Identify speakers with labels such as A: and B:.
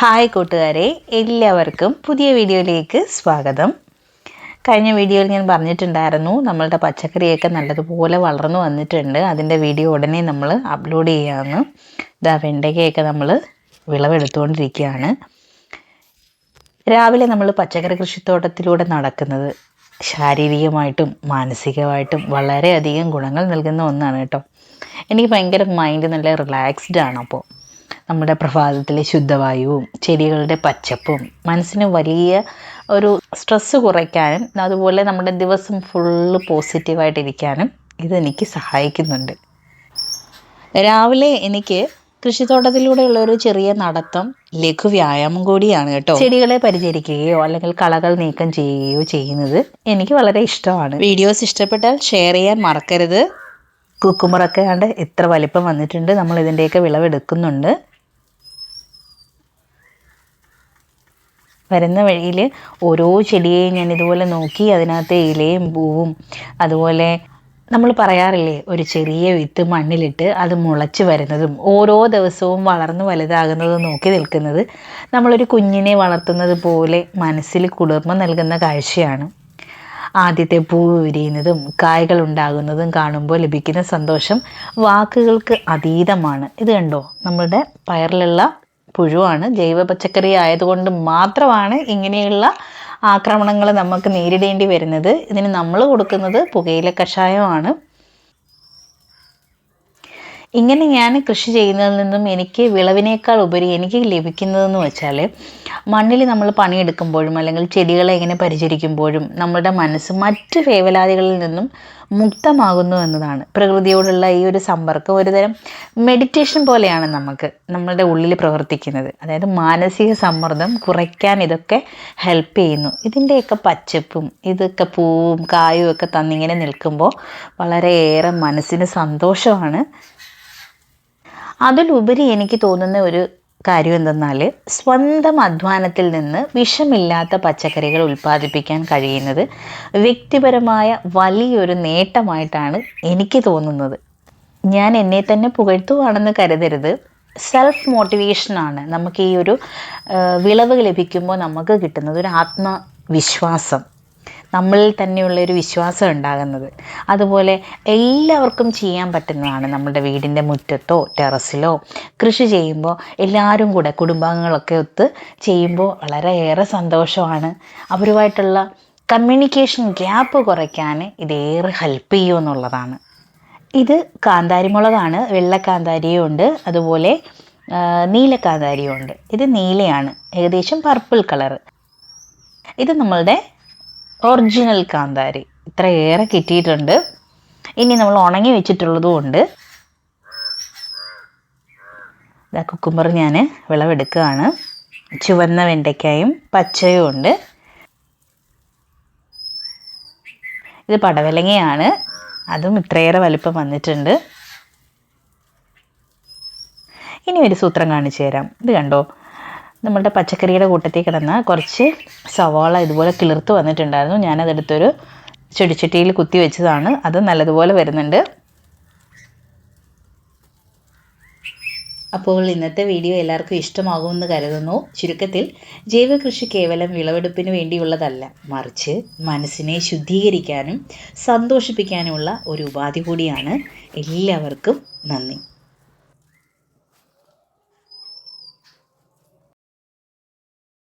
A: Hi കൂട്ടുകാരെ എല്ലാവർക്കും പുതിയ വീഡിയോയിലേക്ക് സ്വാഗതം. കഴിഞ്ഞ വീഡിയോയിൽ ഞാൻ പറഞ്ഞിട്ടുണ്ടായിരുന്നു നമ്മളുടെ പച്ചക്കറിയൊക്കെ നല്ലതുപോലെ വളർന്നു വന്നിട്ടുണ്ട്. അതിന്റെ വീഡിയോ ഉടനെ നമ്മൾ അപ്ലോഡ് ചെയ്യാമെന്ന് ഇതാ വെണ്ടയ്ക്കയൊക്കെ നമ്മൾ വിളവെടുത്തുകൊണ്ടിരിക്കുകയാണ്. രാവിലെ നമ്മൾ പച്ചക്കറി കൃഷിത്തോട്ടത്തിലൂടെ നടക്കുന്നത് ശാരീരികമായിട്ടും മാനസികമായിട്ടും വളരെയധികം ഗുണങ്ങൾ നൽകുന്ന ഒന്നാണ് കേട്ടോ. എനിക്ക് ഭയങ്കര മൈൻഡ് നല്ല റിലാക്സ്ഡ് ആണ് അപ്പോൾ. നമ്മുടെ പ്രഭാതത്തിലെ ശുദ്ധവായുവും ചെടികളുടെ പച്ചപ്പും മനസ്സിന് വലിയ ഒരു സ്ട്രെസ്സ് കുറയ്ക്കാനും അതുപോലെ നമ്മുടെ ദിവസം ഫുള്ള് പോസിറ്റീവായിട്ടിരിക്കാനും ഇതെനിക്ക് സഹായിക്കുന്നുണ്ട്. രാവിലെ എനിക്ക് കൃഷിത്തോട്ടത്തിലൂടെയുള്ള ഒരു ചെറിയ നടത്തം ലഘു വ്യായാമം കൂടിയാണ് കേട്ടോ. ചെടികളെ പരിചരിക്കുകയോ അല്ലെങ്കിൽ കളകൾ നീക്കം ചെയ്യുകയോ ചെയ്യുന്നത് എനിക്ക് വളരെ ഇഷ്ടമാണ്. വീഡിയോസ് ഇഷ്ടപ്പെട്ടാൽ ഷെയർ ചെയ്യാൻ മറക്കരുത്. കുക്കുമറൊക്കെ കണ്ട് എത്ര വലിപ്പം വന്നിട്ടുണ്ട്. നമ്മൾ ഇതിന്റെയൊക്കെ വിളവെടുക്കുന്നുണ്ട്. വരുന്ന വഴിയിൽ ഓരോ ചെടിയെയും ഞാൻ ഇതുപോലെ നോക്കി അതിനകത്തെ ഇലയും പൂവും. അതുപോലെ നമ്മൾ പറയാറില്ലേ ഒരു ചെറിയ വിത്ത് മണ്ണിലിട്ട് അത് മുളച്ച് വരുന്നതും ഓരോ ദിവസവും വളർന്നു വലുതാകുന്നതും നോക്കി നിൽക്കുന്നത് നമ്മളൊരു കുഞ്ഞിനെ വളർത്തുന്നത് പോലെ മനസ്സിൽ കുളിർമ നൽകുന്ന കാഴ്ചയാണ്. ആദ്യത്തെ പൂവ് വിരിയുന്നതും കായകൾ ഉണ്ടാകുന്നതും കാണുമ്പോൾ ലഭിക്കുന്ന സന്തോഷം വാക്കുകൾക്ക് അതീതമാണ്. ഇത് കണ്ടോ? നമ്മളുടെ പയറിലുള്ള പുഴുവാണ്. ജൈവ പച്ചക്കറി ആയതുകൊണ്ട് മാത്രമാണ് ഇങ്ങനെയുള്ള ആക്രമണങ്ങൾ നമുക്ക് നേരിടേണ്ടി വരുന്നത്. ഇതിന് നമ്മൾ കൊടുക്കുന്നത് പുകയില കഷായമാണ്. ഇങ്ങനെ ഞാൻ കൃഷി ചെയ്യുന്നതിൽ നിന്നും എനിക്ക് വിളവിനേക്കാൾ ഉപരി എനിക്ക് ലഭിക്കുന്നതെന്ന് വെച്ചാൽ മണ്ണിൽ നമ്മൾ പണിയെടുക്കുമ്പോഴും അല്ലെങ്കിൽ ചെടികളെ ഇങ്ങനെ പരിചരിക്കുമ്പോഴും നമ്മുടെ മനസ്സ് മറ്റ് വേവലാതികളിൽ നിന്നും മുക്തമാകുന്നു എന്നതാണ്. പ്രകൃതിയോടുള്ള ഈ ഒരു സമ്പർക്കം ഒരുതരം മെഡിറ്റേഷൻ പോലെയാണ് നമുക്ക് നമ്മളുടെ ഉള്ളിൽ പ്രവർത്തിക്കുന്നത്. അതായത് മാനസിക സമ്മർദ്ദം കുറയ്ക്കാൻ ഇതൊക്കെ ഹെൽപ്പ് ചെയ്യുന്നു. ഇതിന്റെയൊക്കെ പച്ചപ്പും ഇതൊക്കെ പൂവും കായും ഒക്കെ തന്നിങ്ങനെ നിൽക്കുമ്പോൾ വളരെയേറെ മനസ്സിന് സന്തോഷമാണ് അതിലുപരി എനിക്ക് തോന്നുന്ന ഒരു കാര്യം എന്തെന്നാൽ സ്വന്തം അധ്വാനത്തിൽ നിന്ന് വിഷമില്ലാത്ത പച്ചക്കറികൾ ഉൽപ്പാദിപ്പിക്കാൻ കഴിയുന്നത് വ്യക്തിപരമായ വലിയൊരു നേട്ടമായിട്ടാണ് എനിക്ക് തോന്നുന്നത്. ഞാൻ എന്നെ തന്നെ പുകഴ്ത്തുവാണെന്ന് കരുതരുത്. സെൽഫ് മോട്ടിവേഷനാണ് നമുക്ക് ഈ ഒരു വിളവ് ലഭിക്കുമ്പോൾ നമുക്ക് കിട്ടുന്നത് ഒരു ആത്മവിശ്വാസം. നമ്മളിൽ തന്നെയുള്ള ഒരു വിശ്വാസം ഉണ്ടാകുന്നത്. അതുപോലെ എല്ലാവർക്കും ചെയ്യാൻ പറ്റുന്നതാണ് നമ്മുടെ വീടിന്റെ മുറ്റത്തോ ടെറസിലോ കൃഷി ചെയ്യുമ്പോൾ എല്ലാവരും കൂടെ കുടുംബാംഗങ്ങളൊക്കെ ഒത്ത് ചെയ്യുമ്പോൾ വളരെയേറെ സന്തോഷമാണ്. അവരുമായിട്ടുള്ള കമ്മ്യൂണിക്കേഷൻ ഗ്യാപ്പ് കുറയ്ക്കാൻ ഇതേറെ ഹെൽപ്പ് ചെയ്യുമെന്നുള്ളതാണ് ഇത് കാന്താരിമുളകാണ് വെള്ളക്കാന്താരിയും ഉണ്ട് അതുപോലെ നീല കാന്താരിയും ഉണ്ട്. ഇത് നീലയാണ് ഏകദേശം പർപ്പിൾ കളർ ഇത് നമ്മളുടെ ഒറിജിനൽ കാന്താരി. ഇത്രയേറെ കിട്ടിയിട്ടുണ്ട്. ഇനി നമ്മൾ ഉണങ്ങി വെച്ചിട്ടുള്ളതും ഉണ്ട്. ഇതാ കുക്കുമ്പർ ഞാൻ വിളവെടുക്കുകയാണ്. ചുവന്ന വെണ്ടയ്ക്കായും പച്ചയും ഉണ്ട്. ഇത് പടവലങ്ങയാണ്. അതും ഇത്രയേറെ വലിപ്പം വന്നിട്ടുണ്ട്. ഇനി ഒരു സൂത്രം കാണിച്ചു തരാം. ഇത് കണ്ടോ? നമ്മളുടെ പച്ചക്കറിയുടെ കൂട്ടത്തിൽ കിടന്ന കുറച്ച് സവാള ഇതുപോലെ കിളിർത്ത് വന്നിട്ടുണ്ടായിരുന്നു. ഞാനതെടുത്തൊരു ചെടിച്ചട്ടിയിൽ കുത്തി വെച്ചതാണ്. അത് നല്ലതുപോലെ വരുന്നുണ്ട്. അപ്പോൾ ഇന്നത്തെ വീഡിയോ എല്ലാവർക്കും ഇഷ്ടമാകുമെന്ന് കരുതുന്നു. ചുരുക്കത്തിൽ ജൈവ കൃഷി കേവലം വിളവെടുപ്പിന് വേണ്ടിയുള്ളതല്ല. മറിച്ച് മനസ്സിനെ ശുദ്ധീകരിക്കാനും സന്തോഷിപ്പിക്കാനുമുള്ള ഒരു ഉപാധി കൂടിയാണ്. എല്ലാവർക്കും നന്ദി.